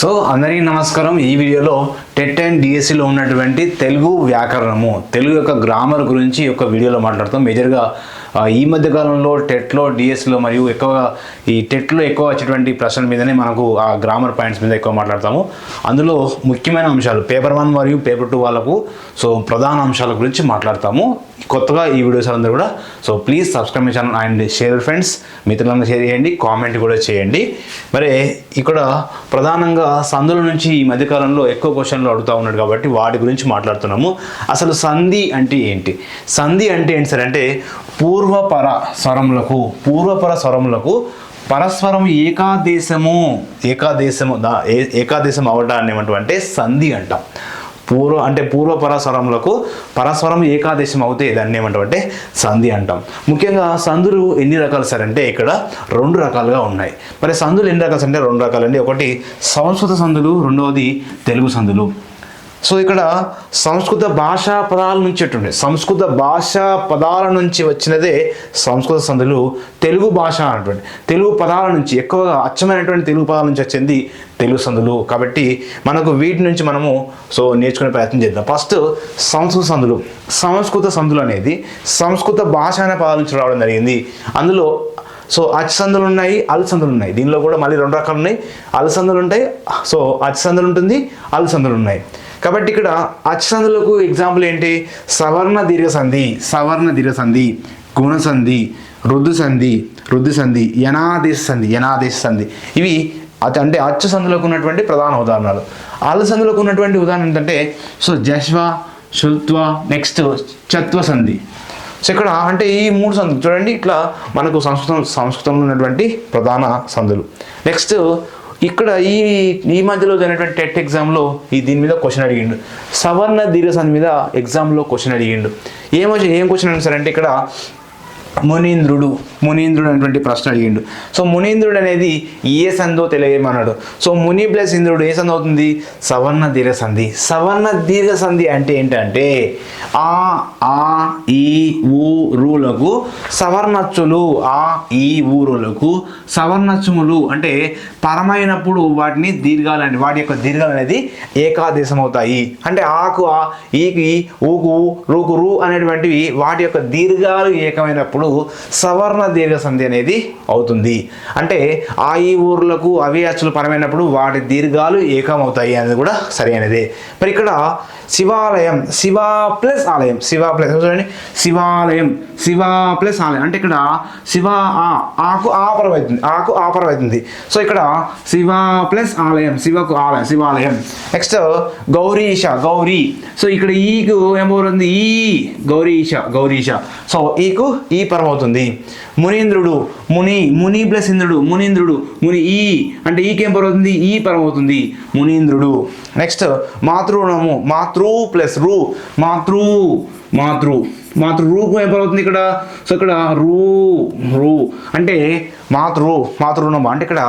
So అందరికీ నమస్కారం. ఈ వీడియోలో టెట్ అండ్ డిఎస్సిలో ఉన్నటువంటి తెలుగు వ్యాకరణము తెలుగు యొక్క గ్రామర్ గురించి ఒక వీడియోలో మాట్లాడతాం. మేజర్గా ఈ మధ్య కాలంలో టెట్లో డిఎస్లో మరియు ఎక్కువగా ఈ టెట్లో ఎక్కువ వచ్చేటువంటి ప్రశ్నల మీదనే మనకు ఆ గ్రామర్ పాయింట్స్ మీద ఎక్కువ మాట్లాడతాము. అందులో ముఖ్యమైన అంశాలు పేపర్ వన్ మరియు పేపర్ టూ వాళ్ళకు సో ప్రధాన అంశాల గురించి మాట్లాడతాము. కొత్తగా ఈ వీడియోస్ అందరూ కూడా so please subscribe channel and share friends మిత్రులందరూ షేర్ చేయండి కామెంట్ కూడా చేయండి. మరి ఇక్కడ ప్రధానంగా సందుల నుంచి ఈ మధ్యకాలంలో ఎక్కువ క్వశ్చన్లు అడుగుతూ ఉన్నాడు కాబట్టి వాటి గురించి మాట్లాడుతున్నాము. అసలు సంధి అంటే ఏంటి? సంధి అంటే ఏంటి సార్? అంటే పూర్వపర స్వరములకు పూర్వపర స్వరములకు పరస్పరం ఏకాదేశము. ఏకాదేశము దా ఏ- ఏకాదేశం అవడాన్ని ఏమంటాం సంధి అంటాం. పూర్వ అంటే పూర్వపర స్వరములకు పరస్వరం ఏకాదేశం అవుతే దాన్ని ఏమంటామంటే సంధి అంటాం. ముఖ్యంగా సంధులు ఎన్ని రకాలు సరే అంటే ఇక్కడ రెండు రకాలుగా ఉన్నాయి. మరి సంధులు ఎన్ని రకాలు అంటే రెండు రకాలండి. ఒకటి సంస్కృత సంధులు రెండవది తెలుగు సంధులు. సో ఇక్కడ సంస్కృత భాషా పదాల నుంచి ఎట్టుండే సంస్కృత భాషా పదాల నుంచి వచ్చినదే సంస్కృత సందులు తెలుగు భాష అన్నటువంటి తెలుగు పదాల నుంచి ఎక్కువగా అచ్చమైనటువంటి తెలుగు పదాల నుంచి వచ్చింది తెలుగు సందులు. కాబట్టి మనకు వీటి నుంచి మనము సో నేర్చుకునే ప్రయత్నం చేద్దాం. ఫస్ట్ సంస్కృత సందులు. సంస్కృత సందులు అనేది సంస్కృత భాష అనే పదాల నుంచి రావడం జరిగింది. అందులో సో అచ్చందులు ఉన్నాయి అలసందులు ఉన్నాయి. దీనిలో కూడా మళ్ళీ రెండు రకాలు ఉన్నాయి. అలసందులు ఉంటాయి సో అచ్చందులు ఉంటుంది అలసందులు ఉన్నాయి. కాబట్టి ఇక్కడ అచ్చసంధులకు ఎగ్జాంపుల్ ఏంటి? సవర్ణ దీర్ఘ సంధి సవర్ణ దీర్ఘ సంధి గుణసంధి రుద్దు సంధి రుద్దు సంధి యనాదేశ సంధి యనాదేశ సంధి ఇవి అత- అంటే అచ్చు సందులకు ఉన్నటువంటి ప్రధాన ఉదాహరణలు. అలసందులకు ఉన్నటువంటి ఉదాహరణ ఏంటంటే సో జశ్వ శుల్త్వ నెక్స్ట్ చత్వ సంధి సో ఇక్కడ అంటే ఈ మూడు సందులు చూడండి ఇట్లా మనకు సంస్కృతం సంస్కృతంలో ఉన్నటువంటి ప్రధాన సందులు. నెక్స్ట్ ఇక్కడ ఈ ఈ మధ్యలో జరిగినటువంటి టెట్ ఎగ్జామ్లో ఈ దీని మీద క్వశ్చన్ అడిగిండు. సవర్ణ దీర్ఘసంధి మీద ఎగ్జామ్లో క్వశ్చన్ అడిగిండు. ఏమో ఏం క్వశ్చన్ అడిగింది అంటే ఇక్కడ మునీంద్రుడు మునీంద్రుడు అనేటువంటి ప్రశ్న అడిగిండు. సో మునీంద్రుడు అనేది ఏ సందో తెలియమన్నాడు. సో ముని ప్లస్ ఇంద్రుడు ఏ సంధి అవుతుంది? సవర్ణ దీర్ఘ సంధి. సవర్ణ దీర్ఘ సంధి అంటే ఏంటంటే ఆ ఆ ఈ ఊ రూలకు సవర్ణచ్చులు ఆ ఈ ఊరులకు సవర్ణచ్చుములు అంటే పరమైనప్పుడు వాటిని దీర్ఘాలు అంటే వాటి యొక్క దీర్ఘాలు అనేది ఏకాదేశం అవుతాయి అంటే ఆకు ఆ ఈకి ఊకు రూకు రూ అనేటువంటివి వాటి యొక్క దీర్ఘాలు ఏకమైనప్పుడు సవర్ణ దీర్ఘ సంధి అనేది అవుతుంది. అంటే ఆ ఈ ఊర్లకు అవి అచ్చులు పరమైనప్పుడు వాటి దీర్ఘాలు ఏకమవుతాయి అనేది కూడా సరైనదే మరి ఇక్కడ శివాలయం శివ ప్లస్ ఆలయం శివ ప్లస్ చూడండి? శివాలయం శివ ప్లస్ ఆలయం. అంటే ఇక్కడ శివ ఆ ఆకు ఆపరం అవుతుంది ఆకు ఆపరం అవుతుంది సో ఇక్కడ శివ ప్లస్ ఆలయం శివకు ఆలయం శివాలయం. నెక్స్ట్ గౌరీష గౌరీ. సో ఇక్కడ ఈకు ఏమవుతుంది ఈ గౌరీష గౌరీష సో ఈకు ఈ పరం అవుతుంది మునీంద్రుడు ముని ముని ప్లస్ ఇంద్రుడు మునీంద్రుడు ముని ఈ అంటే ఈకేం పరమవుతుంది ఈ పరమవుతుంది మునీంద్రుడు. నెక్స్ట్ మాతృణము మాతృ ప్లస్ రు మాతృ మాతృ. మాతృ రూకు ఏం పరమవుతుంది ఇక్కడ? సో ఇక్కడ రూ రూ. అంటే మాతృ మాతృణము అంటే ఇక్కడ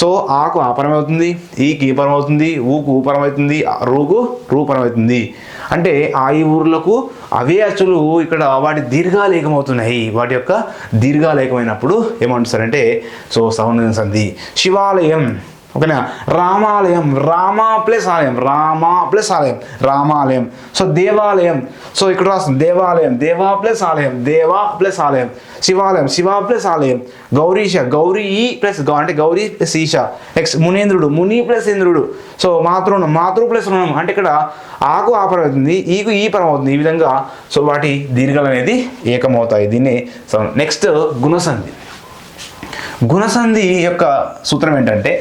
సో ఆకు ఆపరం అవుతుంది ఈకి ఈ పరం అవుతుంది ఊకు ఊపరం అవుతుంది రూకు రూపరం అవుతుంది. అంటే ఆ ఈ ఊర్లకు అవే అచ్చులు ఇక్కడ వాటి దీర్ఘాలేకమవుతున్నాయి వాటి యొక్క దీర్ఘాలేకమైనప్పుడు ఏమంటారంటే సో సౌందర్య సంధి శివాలయం. ఓకేనా? రామాలయం రామా ప్లస్ ఆలయం రామా ప్లస్ ఆలయం రామాలయం. సో దేవాలయం. సో ఇక్కడ రాస్తుంది దేవాలయం దేవా ప్లస్ ఆలయం దేవా ప్లస్ ఆలయం శివాలయం శివ ప్లస్ ఆలయం గౌరీష గౌరీ ప్లస్ అంటే గౌరీ ప్లస్ ఈశ నెక్స్ట్ మునీంద్రుడు ముని ప్లస్ ఇంద్రుడు. సో మాతృణం మాతృ ప్లస్ రుణం అంటే ఇక్కడ ఆకు ఆపరం అవుతుంది ఈకు ఈ పరం అవుతుంది ఈ విధంగా. సో వాటి దీర్ఘాలు అనేది ఏకమవుతాయి. దీన్ని నెక్స్ట్ గుణసంధి. గుణసంధి యొక్క సూత్రం ఏంటంటే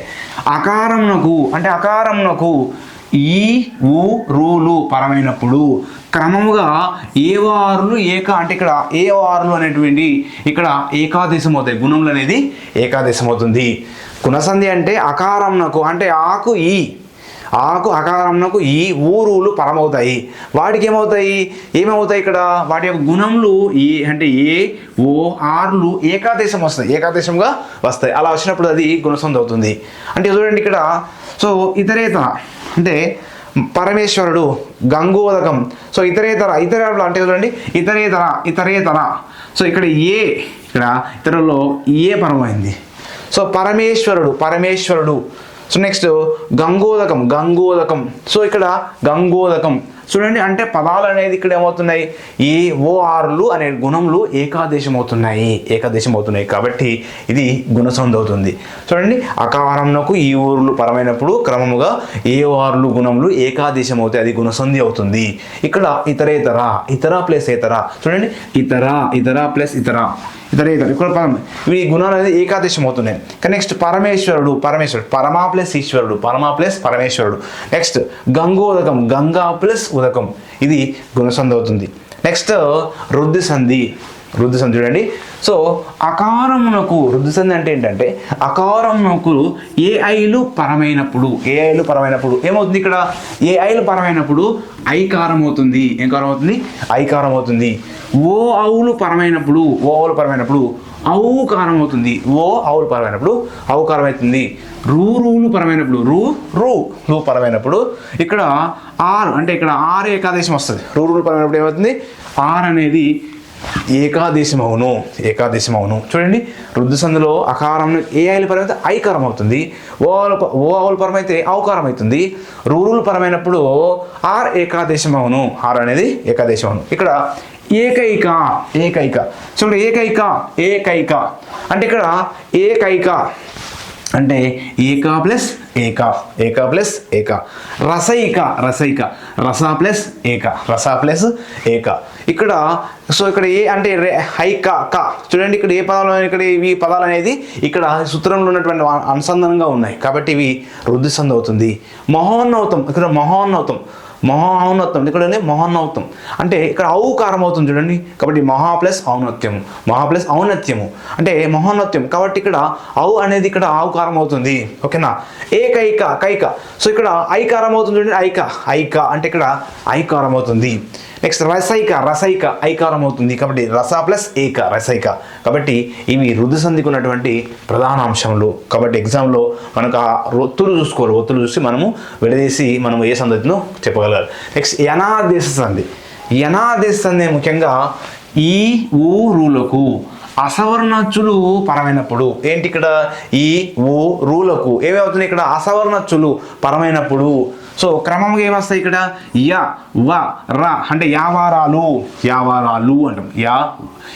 అకారమునకు అంటే అకారమునకు ఈ ఊ రూలు పరమైనప్పుడు క్రమముగా ఏ వారులు ఏక అంటే ఇక్కడ ఏ వారులు అనేటువంటి ఇక్కడ ఏకాదేశం అవుతాయి గుణములు అనేది ఏకాదేశం అవుతుంది గుణసంధి అంటే అకారమునకు అంటే ఆకు ఈ ఆకు అకారమునకు ఈ ఊరులు పరమవుతాయి వాటికి ఏమవుతాయి ఏమవుతాయి ఇక్కడ? వాటి యొక్క గుణములు ఈ అంటే ఏ ఓ ఆర్లు ఏకాదేశం వస్తాయి. ఏకాదేశంగా వస్తాయి. అలా వచ్చినప్పుడు అది గుణసంధి అవుతుంది. అంటే చూడండి ఇక్కడ. సో ఇతరేతర అంటే పరమేశ్వరుడు గంగోదకం. సో ఇతరేతర ఇతర అంటే చూడండి. ఇతరేతర ఇతరేతర. సో ఇక్కడ ఏ ఇక్కడ ఇతరుల్లో ఏ పరమైంది? సో పరమేశ్వరుడు పరమేశ్వరుడు. సో నెక్స్ట్ గంగోదకం గంగోదకం. సో ఇక్కడ గంగోదకం. చూడండి అంటే పదాలు అనేది ఇక్కడ ఏమవుతున్నాయి? ఈ ఓఆర్లు అనే గుణములు ఏకాదేశం అవుతున్నాయి ఏకాదేశం అవుతున్నాయి కాబట్టి ఇది గుణసంధి అవుతుంది చూడండి అకారంనకు ఈ ఊర్లు పరమైనప్పుడు క్రమముగా ఏ ఓఆర్లు గుణములు ఏకాదేశం అవుతాయి అది గుణసంధి అవుతుంది. ఇక్కడ ఇతరేతర ఇతర ప్లస్ ఇతర. చూడండి ఇతర ఇతర ప్లస్ ఇతర. ఇతర ఇతర. ఇక్కడ పదం. ఇవి గుణాలు అనేది ఏకాదేశం అవుతున్నాయి కానీ నెక్స్ట్ పరమేశ్వరుడు పరమేశ్వరుడు పరమా ప్లస్ ఈశ్వరుడు పరమా ప్లస్ పరమేశ్వరుడు. నెక్స్ట్ గంగోదకం గంగా ప్లస్ ఉదకం ఇది గుణసంధి అవుతుంది. నెక్స్ట్ రుద్ది సంధి. వృద్ధి సంధి చూడండి. సో అకారమునకు వృద్ధి సంధి అంటే ఏంటంటే అకారమునకు ఏఐలు పరమైనప్పుడు ఏఐలు పరమైనప్పుడు ఏమవుతుంది ఇక్కడ? ఏఐలు పరమైనప్పుడు ఐకారం అవుతుంది ఏం కారం అవుతుంది ఐకారం అవుతుంది ఓ ఆవులు పరమైనప్పుడు ఓ అవులు పరమైనప్పుడు అవుకారం అవుతుంది ఓ ఆవులు పరమైనప్పుడు అవుకారం అవుతుంది రూ రూలు పరమైనప్పుడు రూ రూ రూ పరమైనప్పుడు ఇక్కడ ఆర్ అంటే ఇక్కడ ఆర్ ఏకాదేశం వస్తుంది. రూ రూలు పరమైనప్పుడు ఏమవుతుంది? ఆర్ అనేది ఏకాదేశం అవును ఏకాదేశం అవును చూడండి రుద్దు సందులో అకారం ఏ ఆయిల పరమైతే ఐకారం అవుతుంది ఓ ఆవుల ప- ఓ ఆవుల పరమైతే అవకారం అవుతుంది రూరుల పరమైనప్పుడు ఆర్ ఏకాదేశం అవును ఆర్ అనేది ఏకాదేశం అవును ఇక్కడ ఏకైక ఏకైక. చూడండి ఏకైక ఏకైక. అంటే ఇక్కడ ఏకైక అంటే ఏక ప్లస్ ఏక ఏక ప్లస్ ఏక. రసైక రసైక. రస ప్లస్ ఏక రస ప్లస్ ఏక. ఇక్కడ సో ఇక్కడ ఏ అంటే రే హైక క. చూడండి ఇక్కడ ఏ పదాలు ఇక్కడ ఇవి పదాలు అనేది ఇక్కడ సూత్రంలో ఉన్నటువంటి అనుసంధానంగా ఉన్నాయి. కాబట్టి ఇవి వృద్ధి సంధి అవుతుంది. మహోన్నతం ఇక్కడ మహోన్నతం. మహోన్నతం ఇక్కడ మహోన్నతం అంటే ఇక్కడ ఔకారం అవుతుంది చూడండి. కాబట్టి మహా ప్లస్ ఔన్నత్యము మహా ప్లస్ ఔన్నత్యము అంటే మహోన్నత్యం కాబట్టి ఇక్కడ ఔ అనేది ఇక్కడ ఔకారం అవుతుంది ఓకేనా? ఏకైక కైక. సో ఇక్కడ ఐకారం అవుతుంది చూడండి. ఐక. ఐక. అంటే ఇక్కడ ఐకారం అవుతుంది నెక్స్ట్ రసైక రసైక ఐకారం అవుతుంది కాబట్టి రస ప్లస్ ఏక రసైక. కాబట్టి ఇవి రుద్దు సంధికి ఉన్నటువంటి ప్రధాన అంశంలో కాబట్టి ఎగ్జామ్లో మనకు ఆ ఒత్తులు చూసుకోవాలి. ఒత్తులు చూసి మనము విడదీసి మనం ఏ సంధినో చెప్పగలగాలి. నెక్స్ట్ యనాదేశ సంధి. యనాదేశ సంధి ముఖ్యంగా ఈ ఊరులకు అసవర్ణచ్చులు పరమైనప్పుడు. ఏంటి ఇక్కడ? ఈ ఓ రూలకు. ఏమవుతుంది ఇక్కడ? అసవర్ణచ్చులు పరమైనప్పుడు. సో క్రమంగా ఏమొస్తాయి ఇక్కడ? య వ ర అంటే యావారాలు. యావారాలు అంటాం. యా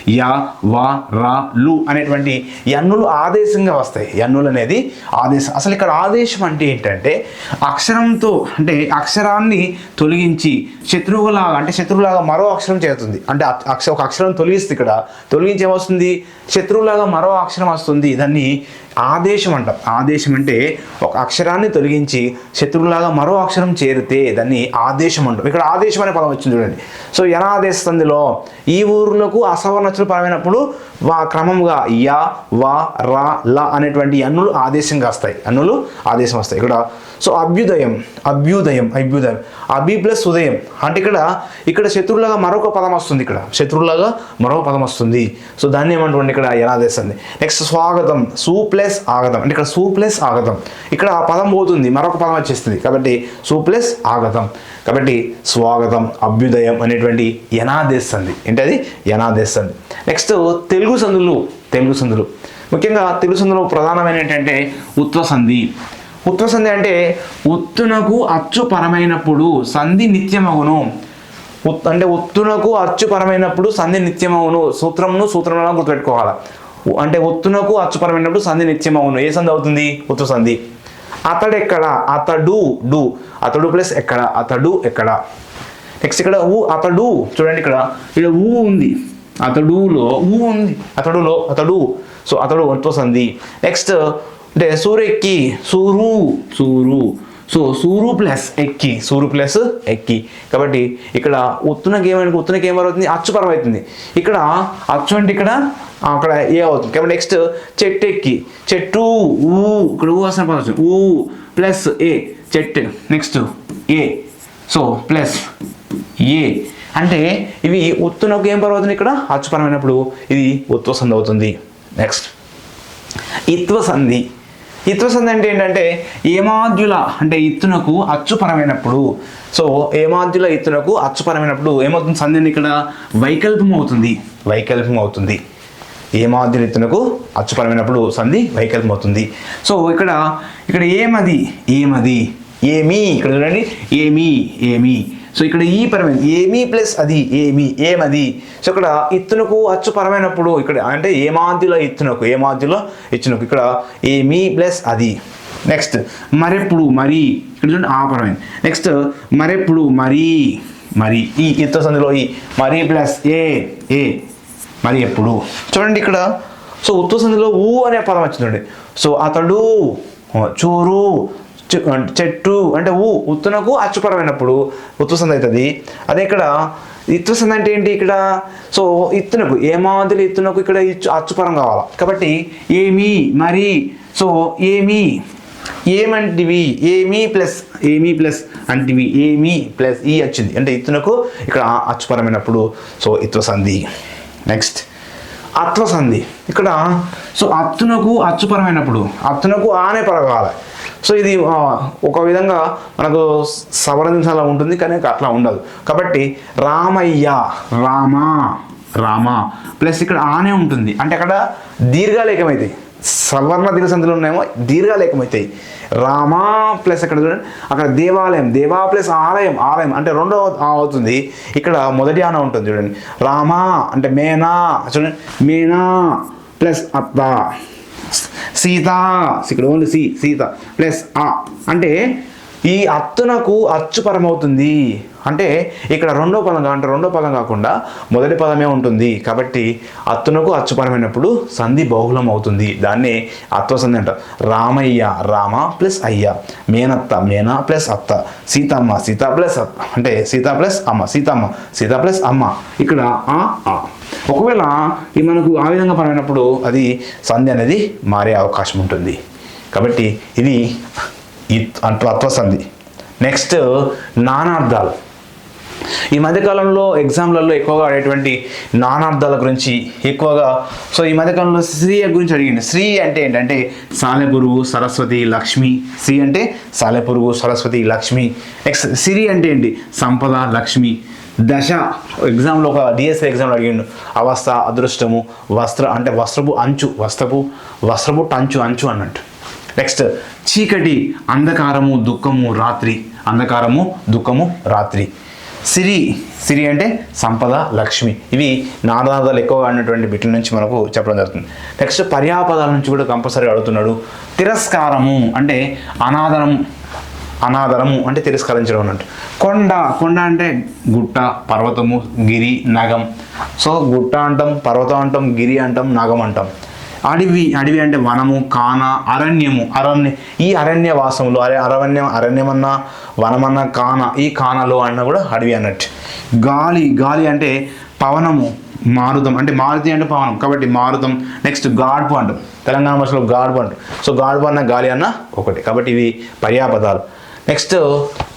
యా వా రా లు అనేటువంటి ఎన్నులు ఆదేశంగా వస్తాయి. ఎన్నులు అనేది ఆదేశం అసలు ఇక్కడ ఆదేశం అంటే ఏంటంటే అక్షరంతో అంటే అక్షరాన్ని తొలగించి శత్రువులాగా అంటే శత్రువులాగా మరో అక్షరం చేరుతుంది. అంటే అక్ష ఒక అక్షరం తొలగిస్తుంది ఇక్కడ. తొలగించి ఏమొస్తుంది? శత్రువులాగా మరో అక్షరం వస్తుంది. దాన్ని ఆదేశం అంటాం ఆదేశం అంటే ఒక అక్షరాన్ని తొలగించి శత్రువులాగా మరో అక్షరం చేరితే దాన్ని ఆదేశం అంటాం ఇక్కడ ఆదేశం అనే పదం వచ్చింది చూడండి. సో ఎలా సంధిలో ఈ ఊర్లకు అసవర్ణచులు పరమైనప్పుడు వా క్రమంగా య వా రా ల అనేటువంటి అన్నులు ఆదేశంగా వస్తాయి అన్నులు ఆదేశం వస్తాయి. ఇక్కడ సో అభ్యుదయం అభ్యుదయం అభ్యుదయం అభి ప్లస్ ఉదయం. అంటే ఇక్కడ ఇక్కడ శత్రువులాగా మరొక పదం వస్తుంది ఇక్కడ. శత్రువులాగా మరొక పదం వస్తుంది. సో దాన్ని ఏమంటుంది ఇక్కడ ఎనాదేశంది నెక్స్ట్ స్వాగతం సూ ప్లస్ ఆగతం అంటే ఇక్కడ సూప్లెస్ ఆగతం ఇక్కడ ఆ పదం పోతుంది. మరొక పదం వచ్చేస్తుంది. కాబట్టి సూప్లెస్ ఆగతం కాబట్టి స్వాగతం అభ్యుదయం అనేటువంటి యనాదేశంది. ఏంటది? యనాదేశంది. నెక్స్ట్ తెలుగు సందులు తెలుగు సందులు. ముఖ్యంగా తెలుగు సందులో ప్రధానమైన ఏంటంటే ఉత్వ సంధి ఉత్వ సంధి అంటే ఉత్తునకు అచ్చు పరమైనప్పుడు సంధి నిత్యమగును. ఉత్ అంటే ఉత్తునకు అచ్చు పరమైనప్పుడు సంధి నిత్యమవును సూత్రంను సూత్రంలో గుర్తుపెట్టుకోవాలి. అంటే ఒత్తునకు అచ్చుపరమైనప్పుడు సంధి నిత్యం అవును ఏ సంధి అవుతుంది? ఒత్తు సంధి. అతడు ఎక్కడ? అతడు డు. అతడు ప్లస్ ఎక్కడ? అతడు ఎక్కడ? నెక్స్ట్ ఇక్కడ ఊ అతడు. చూడండి ఇక్కడ. ఇక్కడ ఊ ఉంది. అతడులో ఊ ఉంది. అతడులో అతడు. సో అతడు ఉత్వ సంధి. నెక్స్ట్ అంటే సూరెక్కి సూరు సూరు. సో సూరు ప్లస్ ఎక్కి. సూరు ప్లస్ ఎక్కి. కాబట్టి ఇక్కడ ఒత్తునకి ఏమైనా ఒత్తునకి ఏమవుతుంది అచ్చుపరం అవుతుంది ఇక్కడ అచ్చు అంటే ఇక్కడ అక్కడ ఏ అవుతుంది? కాబట్టి నెక్స్ట్ చెట్టు ఎక్కి. చెట్టు ఊ ఇక్కడ ఊ వస్తున్న పదం వచ్చింది. ఊ ప్లస్ ఏ. చెట్టు. Next A. So plus A. అంటే ఇవి ఉత్తునకు ఏం పరం అవుతుంది ఇక్కడ? అచ్చుపరమైనప్పుడు ఇది ఒత్వ సంధి అవుతుంది. నెక్స్ట్ ఇత్వ సంధి. ఇత్వ సంధి అంటే ఏంటంటే ఏమాద్యుల అంటే ఇత్తునకు అచ్చుపరమైనప్పుడు. సో ఏమాద్యుల ఇత్తునకు అచ్చుపరమైనప్పుడు ఏమవుతుంది? సంధి ఇక్కడ వైకల్పం అవుతుంది. వైకల్పం అవుతుంది. ఏమాద్రితనకు అచ్చుపరమైనప్పుడు సంధి వైకల్పం అవుతుంది సో ఇక్కడ ఇక్కడ ఏమది ఏమది ఏమి ఇక్కడ చూడండి. ఏమి ఏమి సో ఇక్కడ ఈ పరమైన ఏమి ప్లస్ అది ఏమి ఏమది సో ఇక్కడ ఇత్తునకు అచ్చు పరమైనప్పుడు ఇక్కడ అంటే ఏమాద్యుల ఇత్తునకు ఏమాద్యుల ఇచ్చినకు ఇక్కడ ఏమి ప్లస్ అది. నెక్స్ట్ మరెప్పుడు మరి. ఇక్కడ చూడండి ఆ పరమైన. నెక్స్ట్ మరెప్పుడు మరి. మరి. ఈ ఇత్త సంధిలో ఈ మరి ప్లస్ ఏ ఏ. మరి ఎప్పుడు? చూడండి ఇక్కడ. సో ఉత్తు సంధిలో ఊ అనే పదం వచ్చిందండి. సో అతడు చూరు చె- అంటే చెట్టు అంటే ఊ ఉత్తునకు అచ్చుపరమైనప్పుడు ఉత్తు సంధి అవుతుంది. అదే ఇక్కడ ఇత్తు సంధి అంటే ఏంటి ఇక్కడ? సో ఇత్తునకు ఏమాదిరి ఇత్తునకు ఇక్కడ ఇచ్చు అచ్చుపరం కావాలి? కాబట్టి ఏమి మరి సో ఏమి ఏమంటివి ఏమి ప్లస్ ఏమి ప్లస్ అంటివి ఏమి ప్లస్ ఈ వచ్చింది. అంటే ఇత్తునకు ఇక్కడ అచ్చుపరమైనప్పుడు సో ఇత్వ సంధి. నెక్స్ట్ అత్వ సంధి ఇక్కడ సో అత్తునకు అచ్చుపరమైనప్పుడు అత్తునకు ఆనే పరగాలి సో ఇది ఒక విధంగా మనకు సవరించాలా ఉంటుంది కానీ అట్లా ఉండదు. కాబట్టి రామయ్య. రామ. రామ. ప్లస్ ఇక్కడ ఆనే ఉంటుంది. అంటే అక్కడ దీర్ఘాలు ఏకమవుతాయి సవర్ణ దినసంధులు సంధులు ఉన్నాయేమో దీర్ఘాలు రామా ప్లస్ అక్కడ చూడండి? అక్కడ దేవాలయం దేవా ప్లస్ ఆలయం ఆలయం. అంటే రెండో అవుతుంది. ఇక్కడ మొదటి ఆన ఉంటుంది చూడండి. రామా అంటే మేనా చూడండి. మేనా ప్లస్ అత్త సీత. ఇక్కడ ఓన్లీ సీ సీత. ప్లస్ ఆ అంటే ఈ అత్తునకు అచ్చుపరమవుతుంది అంటే ఇక్కడ రెండో పదం అంటే రెండో పదం కాకుండా మొదటి పదమే ఉంటుంది. కాబట్టి అత్తునకు అచ్చుపరమైనప్పుడు సంధి బహుళం అవుతుంది. దాన్నే అత్వ సంధి అంటారు. రామయ్య రామ ప్లస్ అయ్య. మేనత్త మేనా ప్లస్ అత్త. సీతమ్మ సీత ప్లస్ అత్త. అంటే సీత ప్లస్ అమ్మ సీతమ్మ సీత ప్లస్ అమ్మ. ఇక్కడ ఆ ఆ. ఒకవేళ ఈ మనకు ఆ విధంగా పరమైనప్పుడు అది సంధి అనేది మారే అవకాశం ఉంటుంది. కాబట్టి ఇది ఈ అత్వ సంధి నెక్స్ట్ నానార్థాలు. ఈ మధ్యకాలంలో ఎగ్జామ్లలో ఎక్కువగా అడిగేటువంటి నానార్థాల గురించి ఎక్కువగా సో ఈ మధ్యకాలంలో శ్రీ గురించి అడిగింది శ్రీ అంటే ఏంటంటే సాలెపురుగు సరస్వతి లక్ష్మి. శ్రీ అంటే సాలెపురుగు సరస్వతి లక్ష్మి. నెక్స్ట్ సిరి అంటే ఏంటి? సంపద లక్ష్మి. దశ. ఎగ్జామ్లో ఒక డిఎస్ఏ ఎగ్జామ్లో అడిగిండు. అవస్థ అదృష్టము వస్త్ర అంటే వస్త్రపు అంచు వస్త్రపు వస్త్రపు టంచు అంచు అన్నట్టు. నెక్స్ట్ చీకటి అంధకారము దుఃఖము రాత్రి. అంధకారము దుఃఖము రాత్రి. సిరి సిరి అంటే సంపద లక్ష్మి. ఇవి నానాదాలు ఎక్కువగా ఉన్నటువంటి బిట్ల నుంచి మనకు చెప్పడం జరుగుతుంది. నెక్స్ట్ పర్యాపదాల నుంచి కూడా కంపల్సరీ అడుగుతున్నాడు. తిరస్కారము అంటే అనాదరం అనాదరము అంటే తిరస్కరించడం అన్నట్టు. కొండ కొండ అంటే గుట్ట పర్వతము గిరి నగం. సో గుట్ట అంటాం పర్వతం అంటాం గిరి అంటాం నగం అంటాం. అడవి అడవి అంటే వనము కాన అరణ్యము. అరణ్య ఈ అరణ్య వాసములు అరే అరణ్యం అరణ్యమన్నా వనమన్నా కాన ఈ కానలో అన్న కూడా అడవి అన్నట్టు. గాలి గాలి అంటే పవనము మారుతం. అంటే మారుతి అంటే పవనం. కాబట్టి మారుతం నెక్స్ట్ గాడ్పు అంటాం. తెలంగాణ భాషలో గాడ్పు అంటాం. సో గాడ్పు అన్న గాలి అన్న ఒకటి. కాబట్టి ఇవి పర్యాపదాలు నెక్స్ట్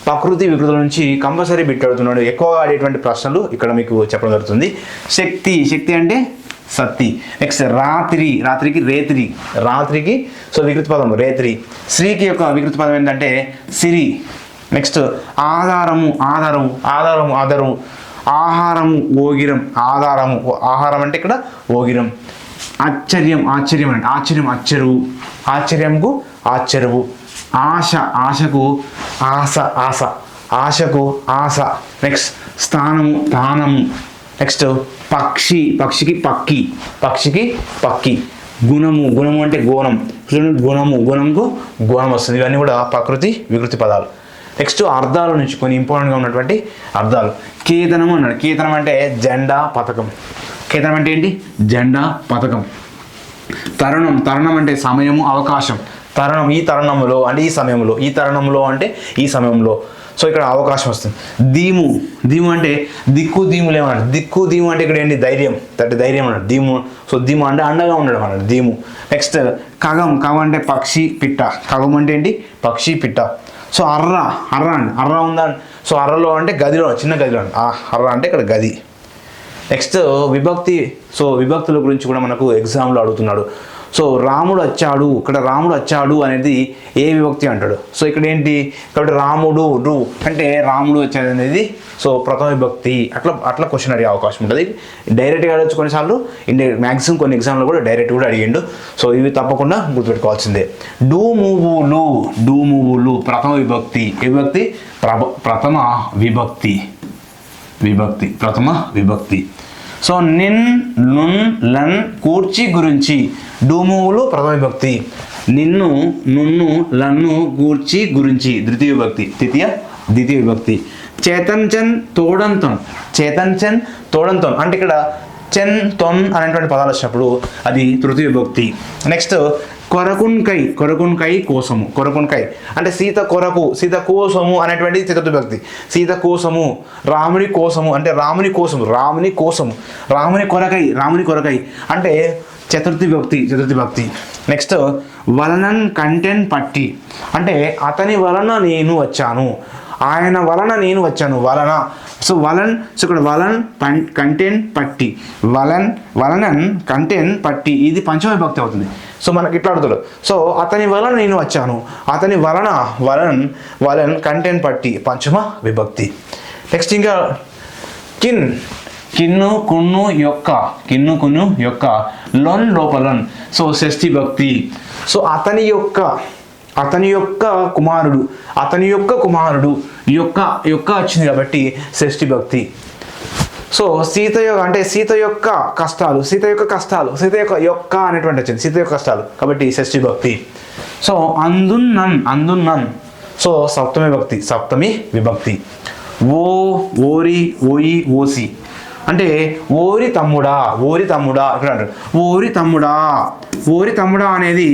ప్రకృతి వికృతుల నుంచి కంపల్సరీ బిట్ అడుగుతున్నాడు. ఎక్కువగా ఆడేటువంటి ప్రశ్నలు ఇక్కడ మీకు చెప్పడం జరుగుతుంది. శక్తి శక్తి అంటే సత్తి. నెక్స్ట్ రాత్రి. రాత్రికి రేత్రి. రాత్రికి సో వికృతి పదం రేత్రి. శ్రీకి యొక్క వికృతి పదం ఏంటంటే సిరి. నెక్స్ట్ ఆధారము ఆధారము. ఆధారము ఆధారము. ఆహారము ఓగిరం. ఆధారము ఆహారం అంటే ఇక్కడ ఓగిరం. ఆశ్చర్యం ఆశ్చర్యం అంటే ఆశ్చర్యం అచ్చరువు ఆశ్చర్యంకు ఆశ్చర్యవు ఆశ ఆశకు ఆశ ఆశ. ఆశకు ఆశ. నెక్స్ట్ స్థానము స్థానము. నెక్స్ట్ పక్షి. పక్షికి పక్కి. పక్షికి పక్కి. గుణము. గుణము అంటే గోణం. చూడండి గుణము. గుణంకు గుణం వస్తుంది. ఇవన్నీ కూడా ప్రకృతి వికృతి పదాలు. నెక్స్ట్ అర్థాల నుంచి కొన్ని ఇంపార్టెంట్గా ఉన్నటువంటి అర్థాలు. కేతనం అన్నాడు. కేతనం అంటే జెండా పథకం. కేతనం అంటే ఏంటి? జెండా పథకం. తరుణం. తరుణం అంటే సమయము అవకాశం. తరుణం ఈ తరుణంలో అంటే ఈ సమయంలో. ఈ తరుణంలో అంటే ఈ సమయంలో. సో ఇక్కడ అవకాశం వస్తుంది. దీము దీము అంటే దిక్కు దీములు ఏమన్నారు దిక్కు దీము అంటే ఇక్కడ ఏంటి? ధైర్యం. అంటే ధైర్యం అన్నాడు దీము సో దీము అంటే అండగా ఉండడం అన్నాడు దీము నెక్స్ట్ కగం కగం అంటే పక్షి పిట్ట. కగం అంటే ఏంటి? పక్షి పిట్ట. సో అర్ర. అర్ర అండి. అర్ర ఉందా? సో అర్రలో అంటే గదిలో చిన్న గదిలో ఆ అర్ర అంటే ఇక్కడ గది. నెక్స్ట్ విభక్తి. సో విభక్తుల గురించి కూడా మనకు ఎగ్జామ్లో అడుగుతున్నాడు. సో రాముడు వచ్చాడు ఇక్కడ రాముడు వచ్చాడు అనేది ఏ విభక్తి అంటాడు? సో ఇక్కడ ఏంటి కాబట్టి రాముడు రు అంటే రాముడు వచ్చాడు అనేది సో ప్రథమ విభక్తి. అట్లా అట్లా క్వశ్చన్ అడిగే అవకాశం ఉంటుంది. డైరెక్ట్గా అడగచ్చు కొన్నిసార్లు. ఇండి మ్యాక్సిమం కొన్ని ఎగ్జామ్లో కూడా డైరెక్ట్ కూడా అడిగిండు. సో ఇవి తప్పకుండా గుర్తుపెట్టుకోవాల్సిందే. డూ మూవులు డూ మూవులు ప్రథమ విభక్తి. విభక్తి? ప్రభ ప్రథమ విభక్తి. విభక్తి ప్రథమ విభక్తి. సో నిన్ నున్ లన్ కూర్చి గురించి. డూమువులు ప్రథమ విభక్తి. నిన్ను నున్ను లన్ను గూర్చి గురించి. ద్వితీయ విభక్తి. తృతీయ ద్వితీయ విభక్తి. చేతన్ చన్ తోడంతం చేతన్ చన్ తోడంతం అంటే ఇక్కడ చెన్ తొన్ అనేటువంటి పదాలు వచ్చినప్పుడు అది తృతీయ విభక్తి. నెక్స్ట్ కొరకున్కై కొరకున్కై కోసము కొరకున్కై. అంటే సీత కొరకు సీత కోసము అనేటువంటి చతుర్థ భక్తి. సీత కోసము రాముని కోసము అంటే రాముని కోసము రాముని కోసము రాముని కొరకై రాముని కొరకై. అంటే చతుర్థి భక్తి చతుర్థి భక్తి. నెక్స్ట్ వలనన్ కంటెంట్ పట్టి. అంటే అతని వలన నేను వచ్చాను. ఆయన వలన నేను వచ్చాను. వలన. సో వలన్ సో ఇక్కడ వలన్ కంటెంట్ పట్టి వలన్ వలనన్ కంటెంట్ పట్టి ఇది పంచమ విభక్తి అవుతుంది. సో మనకి ఇట్లా అడుగుతాడు. సో అతని వలన నేను వచ్చాను. అతని వలన వలన్ వలన్ కంటెంట్ పట్టి పంచమ విభక్తి. నెక్స్ట్ ఇంకా కిన్. కిన్ను కున్ను యొక్క. కిన్ను కున్ను యొక్క. లొన్ లోపలన్ సో షష్ఠి భక్తి. సో అతని యొక్క అతని యొక్క కుమారుడు అతని యొక్క కుమారుడు యొక్క యొక్క వచ్చింది కాబట్టి షష్ఠి భక్తి. సో సీత యొక్క అంటే సీత యొక్క కష్టాలు సీత యొక్క కష్టాలు సీత యొక్క యొక్క అనేటువంటి వచ్చింది సీత యొక్క కష్టాలు కాబట్టి షష్ఠి భక్తి. సో అందున్నన్ అందున్నన్ సో సప్తమి భక్తి సప్తమి విభక్తి. ఓ ఓరి ఓయి ఓసి. అంటే ఓరి తమ్ముడా ఓరి తమ్ముడా ఇక్కడ అంటాడు ఓరి తమ్ముడా ఓరి తమ్ముడా అనేది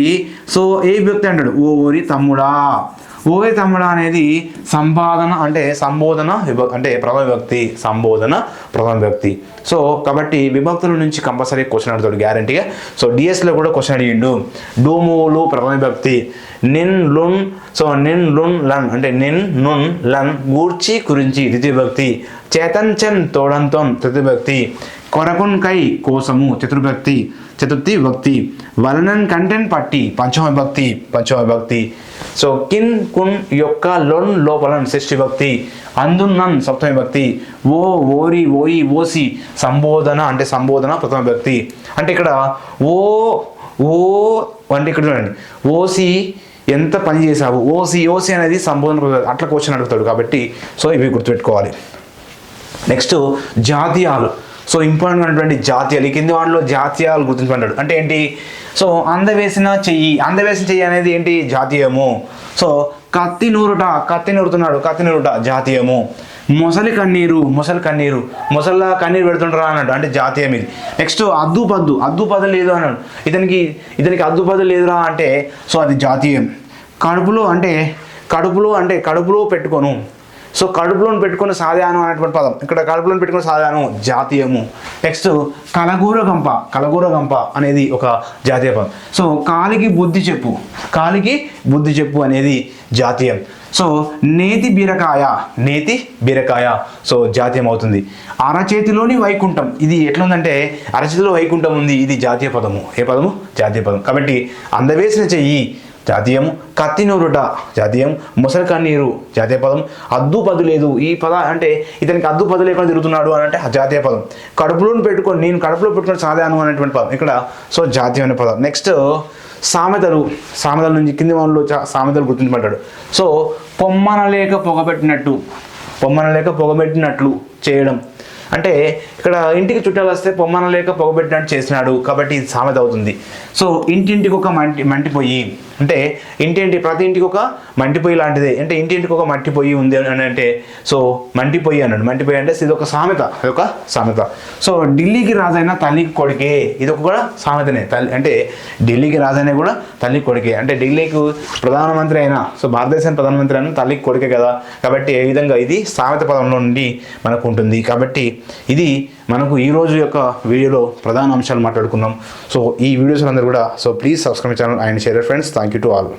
సో ఏ వ్యక్తి అంటాడు? ఓరి తమ్ముడా. ఓరి తమ్ముడా అనేది సంపాదన అంటే సంబోధన విభ అంటే ప్రథమ వ్యక్తి సంబోధన ప్రథమ వ్యక్తి సో కాబట్టి విభక్తుల నుంచి కంపల్సరీ క్వశ్చన్ అడుగుతాడు గ్యారంటీగా. సో డిఎస్లో కూడా క్వశ్చన్ అడిగిండు. డోమోలు ప్రథమ వ్యక్తి నిన్ లున్ సో నిన్ లున్ లన్ అంటే నిన్ నున్ లన్ గూర్చి గురించి ద్వితీయ చేతన్చన్ చేతన్ తృతీయభక్తి కొరకున్ కై కోసము చతుర్భక్తి చతుర్థి భక్తి వలనన్ కంటెంట్ పట్టి పంచమ భక్తి పంచమ భక్తి. సో కిన్ కున్ యొక్క లొన్ లోపలన్ షష్ఠి భక్తి అందున్నన్ సప్తమి భక్తి ఓ ఓరి ఓయి ఓసి సంబోధన అంటే సంబోధన ప్రథమ భక్తి. అంటే ఇక్కడ ఓ ఓ అంటే ఇక్కడ చూడండి ఓసి ఎంత పని చేసావు ఓసి ఓసి అనేది సంబోధన అట్లా క్వశ్చన్ అడుగుతాడు కాబట్టి సో ఇవి గుర్తుపెట్టుకోవాలి. నెక్స్ట్ జాతీయాలు. సో ఇంపార్టెంట్ అటువంటి జాతీయాలు. ఈ కింది వాటిలో జాతీయాలు గుర్తించబడ్డాడు. అంటే ఏంటి? సో అందవేసిన చెయ్యి. అందవేసిన చెయ్యి అనేది ఏంటి? జాతీయము. సో కత్తి నూరుట. కత్తి నూరుతున్నాడు. కత్తి నూరుట. జాతీయము. మొసలి కన్నీరు. మొసలి కన్నీరు. మొసళ్ళ కన్నీరు పెడుతుంటారా అన్నాడు. అంటే జాతీయం ఇది. నెక్స్ట్ అద్దు పద్దు. అద్దు పద లేదు అన్నాడు. ఇతనికి ఇతనికి అద్దు పద్దు లేదురా అంటే సో అది జాతీయం. కడుపులో అంటే కడుపులో అంటే కడుపులో పెట్టుకోను. సో కడుపులోని పెట్టుకుని సాధాను అనేటువంటి పదం. ఇక్కడ కడుపులోని పెట్టుకుని సాధాను జాతీయము. నెక్స్ట్ కలగూరగంప కలగూరగంప అనేది ఒక జాతీయ పదం. సో కాలికి బుద్ధి చెప్పు. కాలికి బుద్ధి చెప్పు అనేది జాతీయం. సో నేతి బీరకాయ నేతి బీరకాయ. సో జాతీయం అవుతుంది. అరచేతిలోని వైకుంఠం. ఇది ఎట్లుందంటే అరచేతిలో వైకుంఠం ఉంది. ఇది జాతీయ పదము. ఏ పదము? జాతీయ పదం. కాబట్టి అందవేసిన చెయ్యి జాతీయం కత్తినూరుట జాతీయం ముసలి కన్నీరు జాతీయ పదం. అద్దు పదు లేదు. ఈ పద అంటే ఇతనికి అద్దు పదు లేకుండా తిరుగుతున్నాడు అని అంటే జాతీయ పదం. కడుపులోని పెట్టుకొని నేను కడుపులో పెట్టుకొని సాధాను అనేటువంటి పదం. ఇక్కడ సో జాతీయం అనే పదం. నెక్స్ట్ సామెతలు. సామెతల నుంచి కింది వాళ్ళు సామెతలు గుర్తించబడ్డాడు. సో పొమ్మన లేక పొగబెట్టినట్టు పొమ్మనలేక పొగబెట్టినట్లు చేయడం. అంటే ఇక్కడ ఇంటికి చుట్టాలు వస్తే పొమ్మన లేక పొగబెట్టినట్టు చేసినాడు కాబట్టి ఇది సామెత అవుతుంది సో ఇంటింటికి ఒక మంటి మంటిపోయి అంటే ఇంటింటి ప్రతి ఇంటికి ఒక మంటిపోయి లాంటిదే. అంటే ఇంటింటికి ఒక మట్టిపోయి ఉంది అని అంటే సో మంటిపోయి అన్నాడు. మంటిపోయి అంటే ఇది ఒక సామెత. ఇది ఒక సామెత. సో ఢిల్లీకి రాజైన తల్లికి కొడుకే. ఇది ఒక కూడా సామెతనే. తల్లి అంటే ఢిల్లీకి రాజైన కూడా తల్లికి కొడుకే. అంటే ఢిల్లీకి ప్రధానమంత్రి అయినా సో భారతదేశం ప్రధానమంత్రి అయినా తల్లికి కొడుకే కదా. కాబట్టి ఏ విధంగా ఇది సామెత పదంలో నుండి మనకు ఉంటుంది కాబట్టి ఇది మనకు ఈ రోజు యొక్క వీడియోలో ప్రధాన అంశాలు మాట్లాడుకున్నాం. సో ఈ వీడియోస్ అందరూ కూడా so please subscribe channel and share friends thank you to all